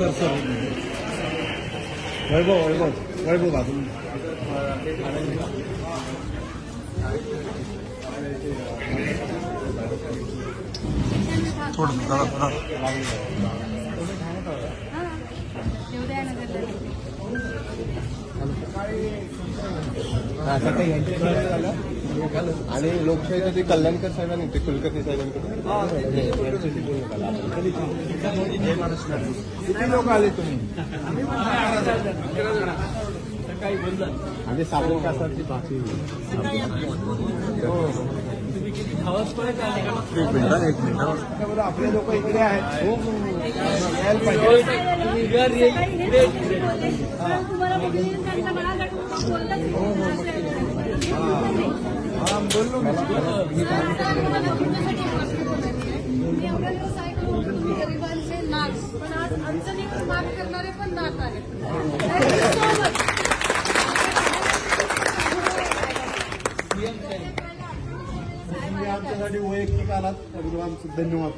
Sir sir वैभव वैभव वैभव बाजून थोडं जरा जरा आणि लोकशाहीचं जे कल्याणकर साहेबांनी ते कुलकर्णी साहेबांकडे किती लोक आले तुम्ही? आणि साबण कासाची भाषी हो. एक मिनिट एक मिनिट. आपले लोक इकडे आहेत बोललो गरिबांचे नाच पण आज अडचणीत माग करणारे पण नाच आहेत आमच्यासाठी वैयक्तिक आलात धन्यवाद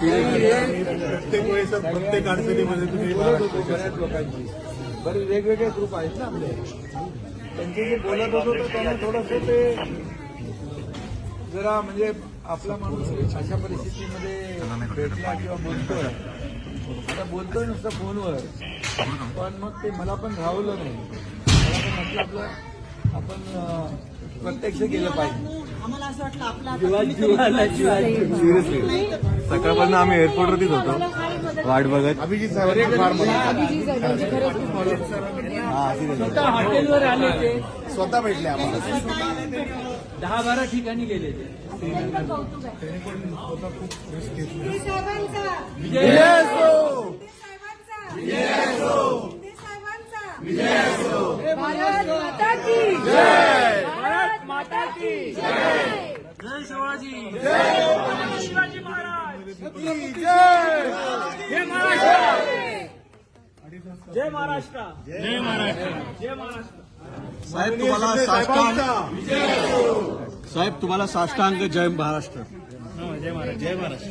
प्रत्येक वेळेस प्रत्येक अडचणीमध्ये तुम्ही बोलत होतो बऱ्याच लोकांची. बरेच वेगवेगळे ग्रुप आहेत ना आपले. त्यांचे जे बोलत होतो तर त्यांना थोडस ते जरा म्हणजे आपला माणूस अशा परिस्थितीमध्ये भेटला किंवा बोलतोय. आता बोलतोय नुसतं फोनवर. पण मग ते मला पण राहवलं नाही. मला पण म्हटलं आपलं आपण प्रत्यक्ष गेलं पाहिजे. सिरियसली सकाळपासून आम्ही एअरपोर्टवरतीच होतो. वाट बघत. अभिजित हा स्वतः हॉटेलवर आले ते. स्वतः भेटले आम्हाला. दहा बारा ठिकाणी गेले ते. साहेबांचा विजय शिंदे साहेबांचा शिंदे साहेबांचा भारत माता की जय भारत माता की जय शिवाजी. जय शिवाजी महाराज. जय महाराष्ट्र. जय महाराष्ट्र. जय महाराष्ट्र. जय महाराष्ट्र. साहेब तुम्हाला साष्टांग साहेब तुम्हाला साष्टांग जय महाराष्ट्र. जय महाराज जय महाराष्ट्र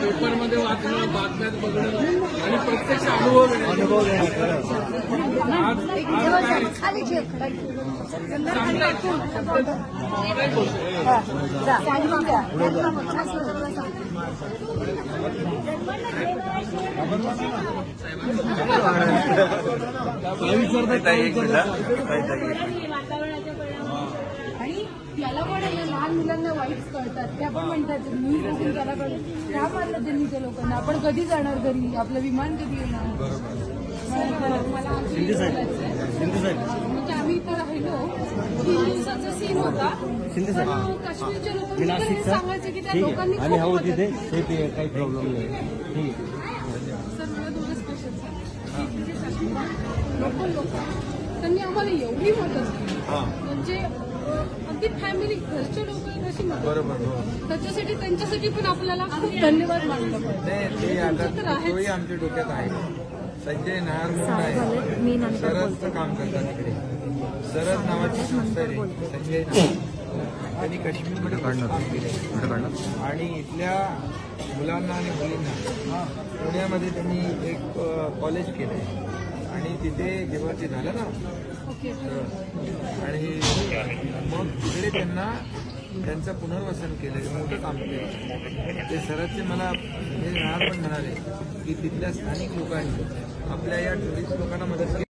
पेपरमध्ये वाचणं बातम्यात बघणं आणि प्रत्यक्ष अनुभव घेणं अनुभव खाली ठेव वातावरणाच्या परिणामामुळे. आणि त्याला पण आहे ना, लहान मुलांना वाईट कळतात. त्या पण म्हणतात मी बघून त्याला कळलं का मारलं त्यांनी त्या लोकांना. आपण कधी जाणार घरी? आपलं विमान कधी येणार? मला- म्हणजे आम्ही इथं राहिलो. तीन दिवसाचा सीन होता. पण काश्मीरच्या लोकांनी सांगायचं की त्या लोकांनी आणि हो तिथे. आहे काही प्रॉब्लेम नाही. सर मला दोनच क्वेश्चन म्हणजे लोकल लोक. त्यांनी आम्हाला एवढी मदत केली. म्हणजे अगदी फॅमिली घरचे लोक अशी बरोबर हो. त्याच्यासाठी त्यांच्यासाठी पण आपल्याला खूप धन्यवाद मानलं पाहिजे. आमच्या डोक्यात आहे. संजय नायर म्हणून आहे. सरसचं काम करतात तिकडे सरस नावाची संस्था आहे. संजय नायर त्यांनी काश्मीरमध्ये केले आणि इथल्या मुलांना आणि मुलींना पुण्यामध्ये त्यांनी एक कॉलेज केलंय. आणि तिथे जेव्हा ते झालं ना आणि मग तिकडे त्यांना त्यांचं पुनर्वसन केलं मोठं काम केलं. ते सरसचे मला हे राहत पण म्हणाले की तिथल्या स्थानिक लोकांनी आपल्या या टुरिस्ट लोकांना मदत केली.